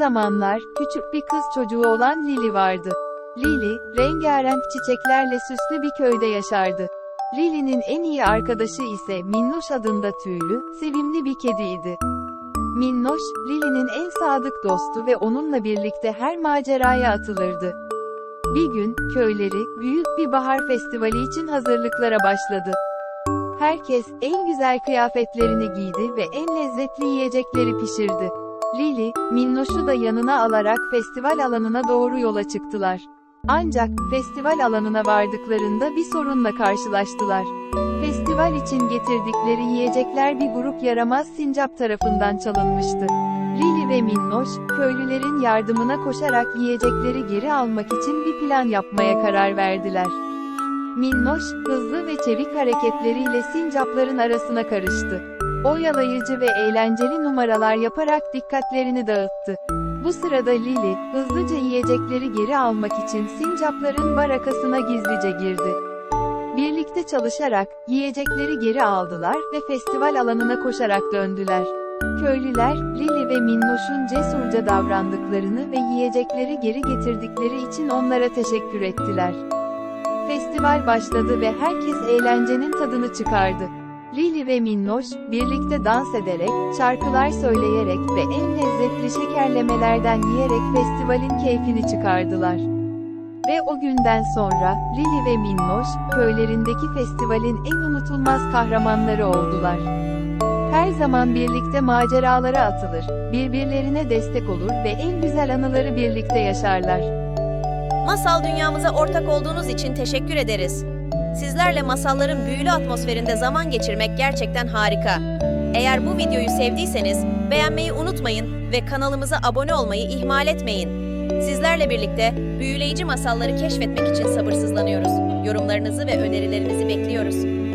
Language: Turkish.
zamanlar, küçük bir kız çocuğu olan Lily vardı. Lily, rengarenk çiçeklerle süslü bir köyde yaşardı. Lily'nin en iyi arkadaşı ise Minnoş adında tüylü, sevimli bir kediydi. Minnoş, Lily'nin en sadık dostu ve onunla birlikte her maceraya atılırdı. Bir gün, köyleri, büyük bir bahar festivali için hazırlıklara başladı. Herkes, en güzel kıyafetlerini giydi ve en lezzetli yiyecekleri pişirdi. Lily, Minnoş'u da yanına alarak festival alanına doğru yola çıktılar. Ancak, festival alanına vardıklarında bir sorunla karşılaştılar. Festival için getirdikleri yiyecekler bir grup yaramaz sincap tarafından çalınmıştı. Lily ve Minnoş, köylülerin yardımına koşarak yiyecekleri geri almak için bir plan yapmaya karar verdiler. Minnoş, hızlı ve çevik hareketleriyle sincapların arasına karıştı. Oyalayıcı ve eğlenceli numaralar yaparak dikkatlerini dağıttı. Bu sırada Lily, hızlıca yiyecekleri geri almak için sincapların barakasına gizlice girdi. Birlikte çalışarak, yiyecekleri geri aldılar ve festival alanına koşarak döndüler. Köylüler, Lily ve Minnoş'un cesurca davrandıklarını ve yiyecekleri geri getirdikleri için onlara teşekkür ettiler. Festival başladı ve herkes eğlencenin tadını çıkardı. Lily ve Minnoş, birlikte dans ederek, şarkılar söyleyerek ve en lezzetli şekerlemelerden yiyerek festivalin keyfini çıkardılar. Ve o günden sonra, Lily ve Minnoş, köylerindeki festivalin en unutulmaz kahramanları oldular. Her zaman birlikte maceralara atılır, birbirlerine destek olur ve en güzel anıları birlikte yaşarlar. Masal dünyamıza ortak olduğunuz için teşekkür ederiz. Sizlerle masalların büyülü atmosferinde zaman geçirmek gerçekten harika. Eğer bu videoyu sevdiyseniz beğenmeyi unutmayın ve kanalımıza abone olmayı ihmal etmeyin. Sizlerle birlikte büyüleyici masalları keşfetmek için sabırsızlanıyoruz. Yorumlarınızı ve önerilerinizi bekliyoruz.